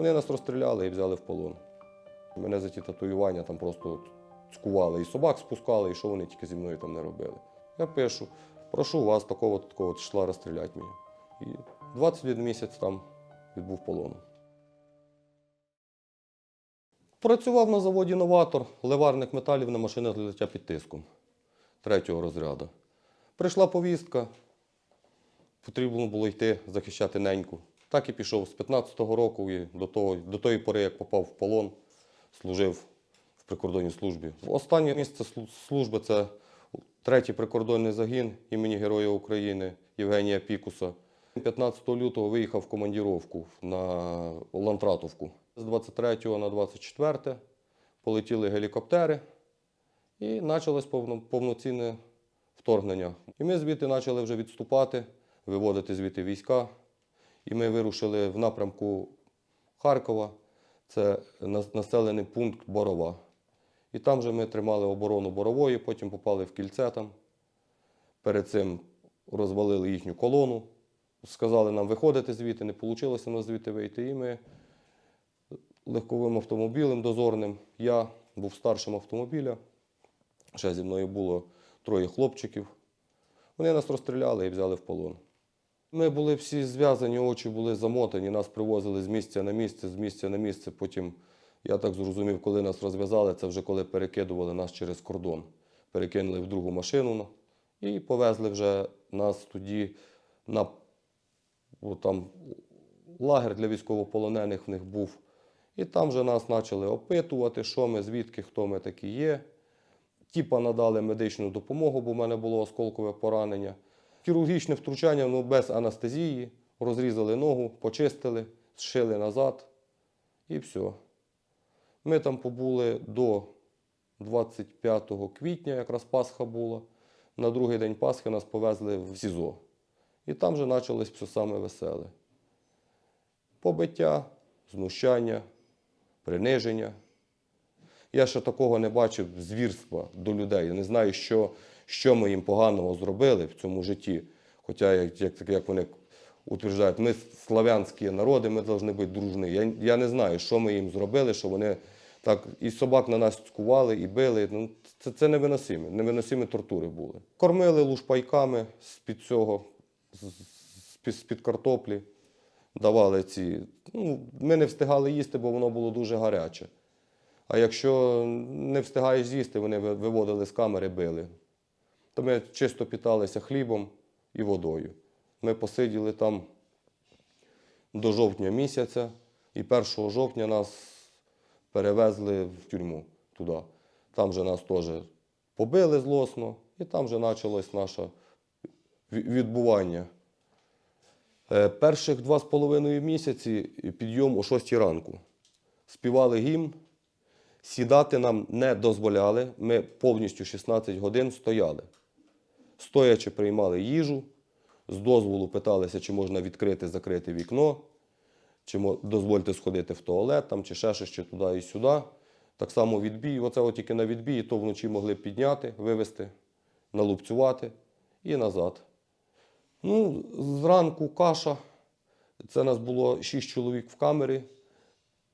Вони нас розстріляли і взяли в полон. Мене за ті татуювання там просто цькували і собак спускали, і що вони тільки зі мною там не робили. Я пишу, прошу вас такого такого числа розстріляти мені. І 21 місяць там відбув полону. Працював на заводі новатор, ливарник металів на машинах для лиття під тиском третього розряду. Прийшла повістка, потрібно було йти захищати неньку. Так і пішов з 15-го року і до, того, до тої пори, як попав в полон, служив в прикордонній службі. Останнє місце служби це третій прикордонний загін імені Героя України Євгенія Пікуса. 15 лютого виїхав в командіровку на Лантратовку. З 23 на 24 полетіли гелікоптери і почалось повно- повноцінне вторгнення. І ми звідти почали вже відступати, виводити звідти війська. І ми вирушили в напрямку Харкова, це населений пункт Борова. І там же ми тримали оборону Борової, потім попали в кільце там. Перед цим розвалили їхню колону. Сказали нам виходити звідти, не вийшло нам звідти вийти. І ми легковим автомобілем дозорним. Я був старшим автомобіля. Ще зі мною було троє хлопчиків. Вони нас розстріляли і взяли в полон. Ми були всі зв'язані, очі були замотані, нас привозили з місця на місце, з місця на місце. Потім, я так зрозумів, коли нас розв'язали, це вже коли перекидували нас через кордон. Перекинули в другу машину ну, і повезли вже нас тоді на о, там, лагер для військовополонених в них був. І там вже нас почали опитувати, що ми, звідки, хто ми такі є. Тіпа надали медичну допомогу, бо в мене було осколкове поранення. Хірургічне втручання ну, без анестезії. Розрізали ногу, почистили, зшили назад і все. Ми там побули до 25 квітня, якраз Пасха була. На другий день Пасхи нас повезли в СІЗО. І там вже почалось все саме веселе. Побиття, знущання, приниження. Я ще такого не бачив звірства до людей. Я не знаю, що, що ми їм поганого зробили в цьому житті. Хоча, як, як, як вони утверждають, ми славянські народи, ми повинні бути дружні. Я, я не знаю, що ми їм зробили, що вони так і собак на нас цькували, і били. Ну, це, це невиносимі, невиносимі тортури були. Кормили лушпайками з-під цього, з-під картоплі. Давали ці. Ну, ми не встигали їсти, бо воно було дуже гаряче. А якщо не встигаєш з'їсти, вони виводили з камери, били. То ми чисто питалися хлібом і водою. Ми посиділи там до жовтня місяця, і 1 жовтня нас перевезли в тюрму туди. Там же нас теж побили злосно, і там же почалось наше відбування. Е, Перших два з половиною місяці підйом о 6 ранку. Співали гімн, сідати нам не дозволяли. Ми повністю 16 годин стояли. Стоячи приймали їжу, з дозволу питалися, чи можна відкрити, закрити вікно, чи дозвольте сходити в туалет, там, чи ще щось, туди і сюди. Так само відбій. Оце от тільки на відбій, то вночі могли підняти, вивезти, налупцювати і назад. Ну, зранку каша. Це нас було шість чоловік в камері.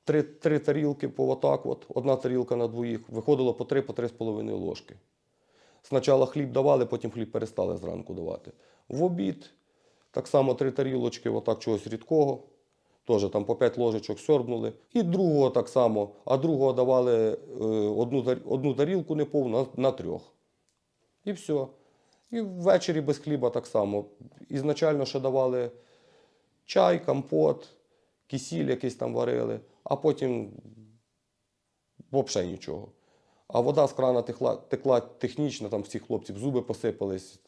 Три, три тарілки по отак от, одна тарілка на двоїх. Виходило по три, по три з половиною ложки. Спочатку хліб давали, потім хліб перестали зранку давати. В обід так само три тарілочки, отак чогось рідкого. Теж там по п'ять ложечок сьорбнули. І другого так само, а другого давали е, одну, одну тарілку неповну на, на трьох. І все. І ввечері без хліба так само. Ізначально ще давали чай, компот, кисіль якийсь там варили, а потім взагалі нічого. А вода з крана текла, текла технічно, там всіх хлопців зуби посипались.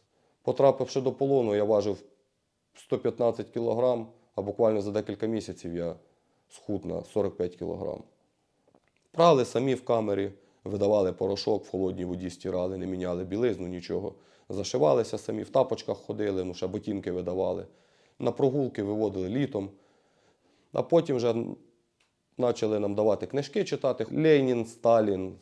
Потрапивши до полону, я важив 115 кілограм, а буквально за декілька місяців я схуд на 45 кілограм. Прали самі в камері, видавали порошок, в холодній воді стирали, не міняли білизну, нічого. Зашивалися самі, в тапочках ходили, ну ще ботинки видавали. На прогулки виводили літом. А потім вже почали нам давати книжки читати. Ленін, Сталін,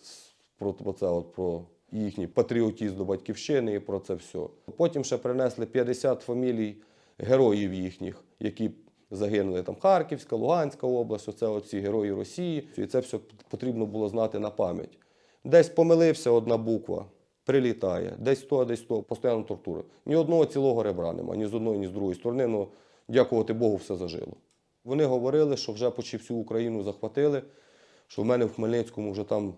про, це от, про їхній патріотизм до батьківщини і про це все. Потім ще принесли 50 фамілій героїв їхніх, які загинули там Харківська, Луганська область, оце оці герої Росії. І це все потрібно було знати на пам'ять. Десь помилився одна буква, прилітає, десь то, десь то, постійно тортура. Ні одного цілого ребра нема, ні з одної, ні з другої сторони. Ну, дякувати Богу, все зажило. Вони говорили, що вже почти всю Україну захватили, що в мене в Хмельницькому вже там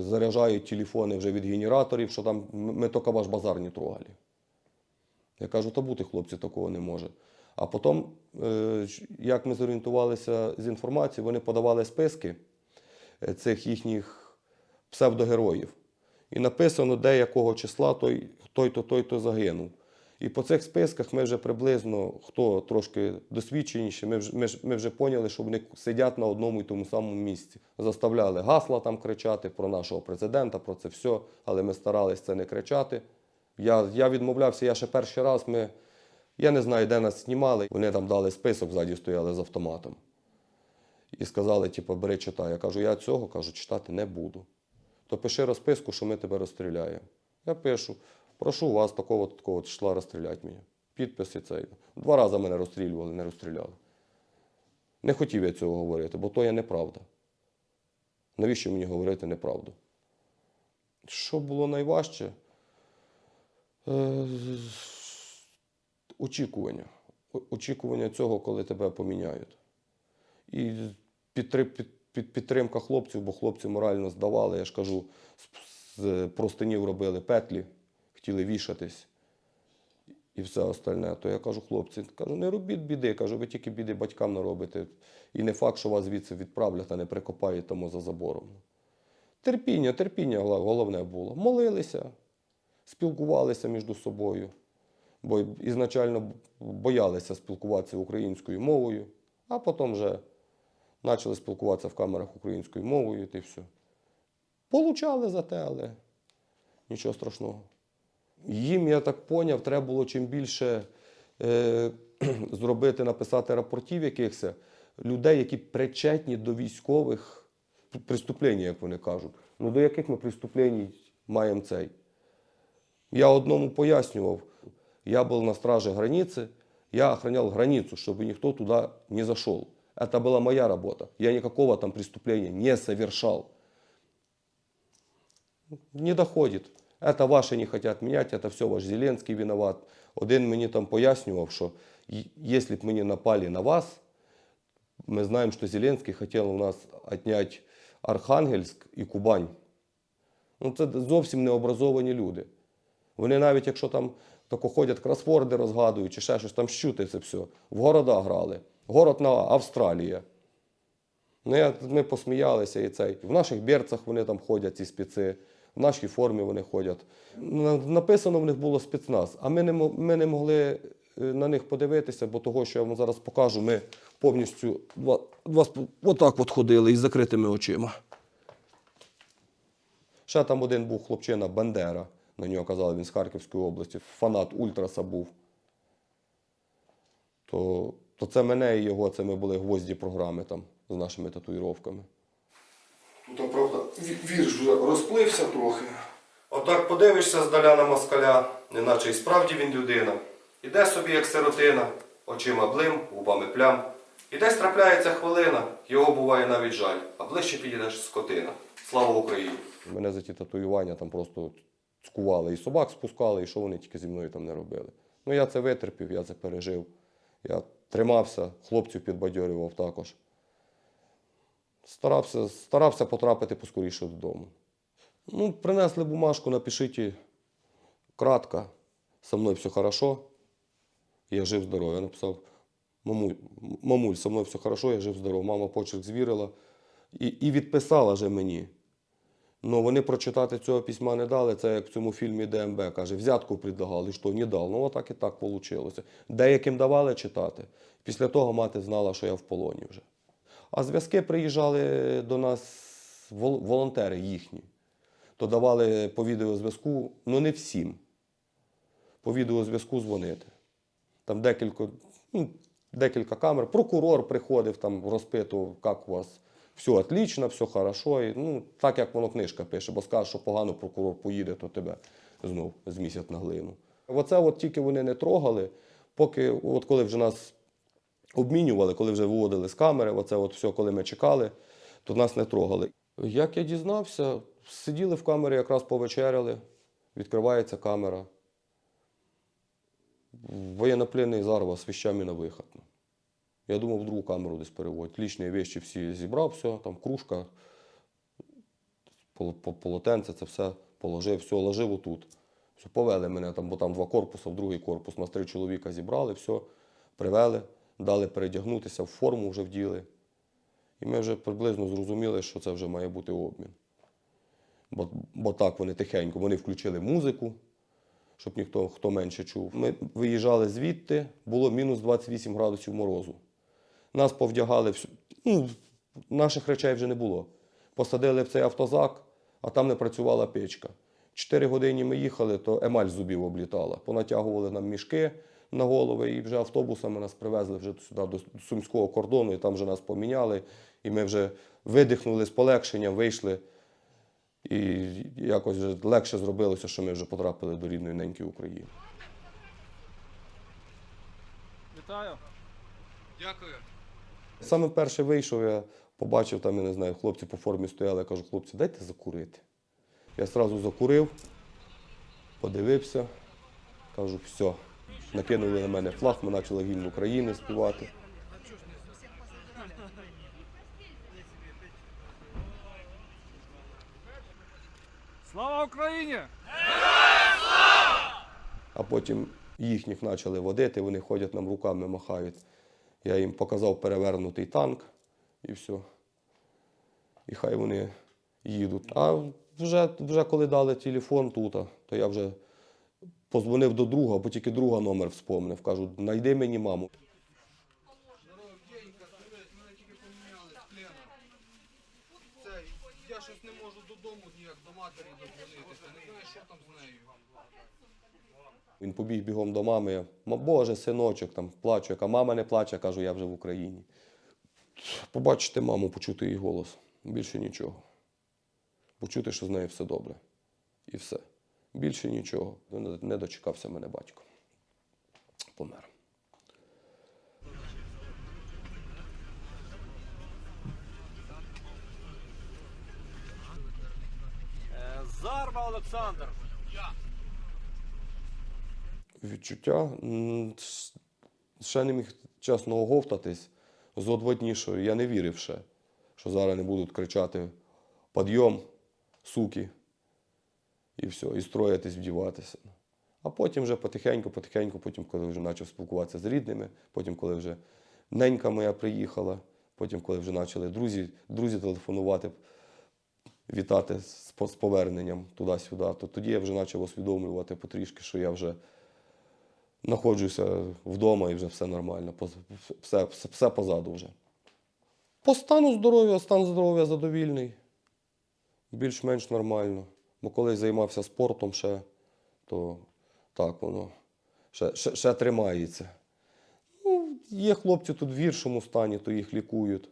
заряджають телефони вже від генераторів, що там ми тільки ваш базар не трогали. Я кажу, та бути, хлопці, такого не може. А потім, е, як ми зорієнтувалися з інформацією, вони подавали списки е, цих їхніх псевдогероїв. І написано, де якого числа той, той-то, той-то загинув. І по цих списках ми вже приблизно, хто трошки досвідченіші, ми вже, ми, ми вже поняли, що вони сидять на одному і тому самому місці. Заставляли гасла там кричати про нашого президента, про це все, але ми старалися це не кричати. Я, я відмовлявся, я ще перший раз, ми, я не знаю, де нас знімали. Вони там дали список, ззаді стояли з автоматом. І сказали, типу, бери читай. Я кажу, я цього кажу, читати не буду. То пиши розписку, що ми тебе розстріляємо. Я пишу, прошу вас такого такого числа розстріляти мене. Підпис і цей. Два рази мене розстрілювали, не розстріляли. Не хотів я цього говорити, бо то є неправда. Навіщо мені говорити неправду? Що було найважче? Е, Очікування. Очікування цього, коли тебе поміняють. І підтри- під- під- підтримка хлопців, бо хлопці морально здавали, я ж кажу, з простинів робили петлі, хотіли вішатись і все остальне. То я кажу, хлопці, кажу, не робіть біди, кажу, ви тільки біди батькам наробите. І не факт, що вас звідси відправлять, а не прикопають тому за забором. Терпіння, терпіння головне було. Молилися, спілкувалися між собою, бо ізначально боялися спілкуватися українською мовою, а потім вже почали спілкуватися в камерах українською мовою, і все. Получали за те, але нічого страшного Їм, я так поняв, треба було чим більше е, зробити, написати рапортів якихось людей, які причетні до військових преступлень, як вони кажуть. Ну до яких ми преступлень маємо цей? Я одному пояснював, я був на страже границы, я охранял границу, чтобы никто туда не зашел. Это была моя работа. Я никакого там преступления не совершал. Не доходит. Это ваши не хотят менять, это все ваш Зеленський виноват. Один мені там пояснював, що якщо б мені напали на вас, ми знаємо, що Зеленський хотів у нас відняти Архангельськ і Кубань. Ну, це зовсім необразовані люди. Вони навіть якщо там тако ходять кросворди розгадують чи ще щось там щути це все. В города грали. Город на Австралія. Ну, я, ми посміялися і цей. В наших берцах вони там ходять, ці спеці, в нашій формі вони ходять. Написано в них було спецназ, а ми не, ми не могли е, на них подивитися, бо того, що я вам зараз покажу, ми повністю два, отак от ходили із закритими очима. Ще там один був хлопчина Бандера. На нього казали, він з Харківської області, фанат Ультраса був. То, то це мене і його, це ми були гвозді програми там з нашими татуїровками. Тут, правда, вірш вже розплився трохи. Отак подивишся здаля на москаля, неначе і справді він людина. Іде собі, як сиротина, очима блим, губами плям. І десь трапляється хвилина, його буває навіть жаль, а ближче підійдеш скотина. Слава Україні! Мене за ті татуювання там просто цькували і собак спускали, і що вони тільки зі мною там не робили. Ну я це витерпів, я це пережив. Я тримався, хлопців підбадьорював також. Старався, старався потрапити поскоріше додому. Ну, принесли бумажку, напишіть кратко, со мною все хорошо, я жив здоров. Я написав, мамуль, мамуль, со мною все хорошо, я жив здоров. Мама почерк звірила і, і відписала же мені. Ну, вони прочитати цього письма не дали, це як в цьому фільмі ДМБ, каже, взятку предлагали, що не дав. Ну, отак і так вийшло. Деяким давали читати. Після того мати знала, що я в полоні вже. А зв'язки приїжджали до нас волонтери їхні. То давали по відеозв'язку, ну не всім. По відеозв'язку дзвонити. Там декілька, ну, декілька камер. Прокурор приходив, там розпитував, як у вас все отлично, все хорошо. І, ну, так як воно книжка пише, бо скаже, що погано прокурор поїде, то тебе знов змісять на глину. Оце от тільки вони не трогали, поки, от коли вже нас обмінювали, коли вже виводили з камери, оце от все, коли ми чекали, то нас не трогали. Як я дізнався, сиділи в камері, якраз повечеряли, відкривається камера. Воєннопленний зарва з вещами на виход. Я думав, в другу камеру десь переводять. Лічні вещі всі зібрав, все, там кружка, полотенце, це все положив, все, ложив отут. Все, повели мене там, бо там два корпуси, в другий корпус. Нас три чоловіка зібрали, все, привели, дали передягнутися, в форму вже вділи. І ми вже приблизно зрозуміли, що це вже має бути обмін. Бо, бо так вони тихенько, вони включили музику, щоб ніхто хто менше чув. Ми виїжджали звідти, було мінус 28 градусів морозу. Нас повдягали, ну, наших речей вже не було. Посадили в цей автозак, а там не працювала печка. Чотири години ми їхали, то емаль зубів облітала. Понатягували нам мішки на голови, і вже автобусами нас привезли вже сюди до сумського кордону, і там вже нас поміняли. І ми вже видихнули з полегшенням, вийшли. І якось вже легше зробилося, що ми вже потрапили до рідної неньки України. Вітаю. Дякую. Саме перше вийшов, я побачив, там, я не знаю, хлопці по формі стояли, я кажу, хлопці, дайте закурити. Я одразу закурив, подивився, кажу, все. Накинули на мене флаг, ми почали гімн України співати. Слава Україні! А потім їхніх почали водити, вони ходять нам руками махають. Я їм показав перевернутий танк і все. І хай вони їдуть. А вже, вже коли дали телефон тут, то я вже позвонив до друга, бо тільки друга номер вспомнив. Кажу, знайди мені маму. Я щось не можу додому ніяк до матері додзвонитися. Не знаю, що там з нею. Він побіг бігом до мами. Боже, синочок, там плачу, яка мама не плаче, кажу, я вже в Україні. Побачити маму, почути її голос. Більше нічого. Почути, що з нею все добре. І все. Більше нічого. Не- Не дочекався мене батько. Помер. Е, Зарва Олександр. Відчуття ще не міг чесно оговтатись з одводнішою. Я не вірив ще, що зараз не будуть кричати підйом, суки, і все, і строїтись, вдіватися. А потім вже потихеньку, потихеньку, потім, коли вже почав спілкуватися з рідними, потім, коли вже ненька моя приїхала, потім, коли вже почали друзі, друзі телефонувати, вітати з, поверненням туди-сюди, то тоді я вже почав усвідомлювати потрішки, що я вже знаходжуся вдома і вже все нормально, все, все, все позаду вже. По стану здоров'я, стан здоров'я задовільний, більш-менш нормально. Бо коли займався спортом ще, то так воно ще, ще, ще тримається. Ну, є хлопці тут в гіршому стані, то їх лікують.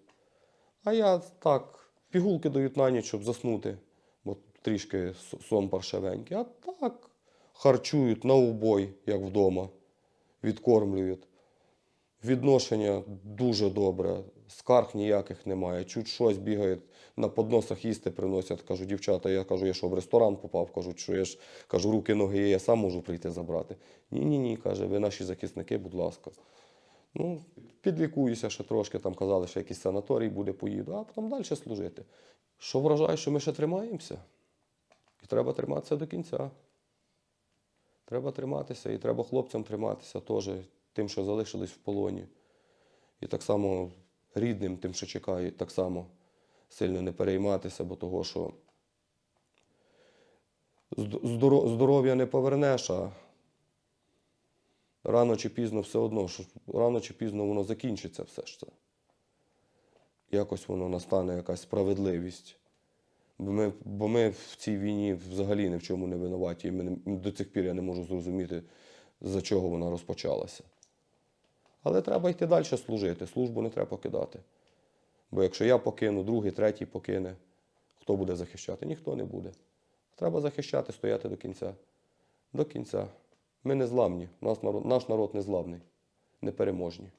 А я так, пігулки дають на ніч, щоб заснути, бо трішки сон паршивенький. А так харчують на убой, як вдома, відкормлюють. Відношення дуже добре, скарг ніяких немає. Чуть щось бігають, на подносах їсти приносять. Кажу, дівчата, я кажу, я що в ресторан попав, кажуть, що я ж кажу, руки, ноги є, я сам можу прийти забрати. Ні, ні, ні, каже, ви наші захисники, будь ласка. Ну, підлікуюся ще трошки, там казали, що якийсь санаторій буде, поїду, а потім далі служити. Що вражає, що ми ще тримаємося? І треба триматися до кінця. Треба триматися, і треба хлопцям триматися теж, тим, що залишились в полоні. І так само рідним, тим, що чекають, так само сильно не перейматися, бо того, що здоров'я не повернеш, а рано чи пізно все одно, що рано чи пізно воно закінчиться все ж це. Якось воно настане якась справедливість. Бо ми, бо ми в цій війні взагалі ні в чому не винуваті. І ми до цих пір я не можу зрозуміти, за чого вона розпочалася. Але треба йти далі служити. Службу не треба покидати. Бо якщо я покину, другий, третій покине, хто буде захищати? Ніхто не буде. Треба захищати, стояти до кінця. До кінця. Ми не зламні. Наш народ, не зламний, непереможні.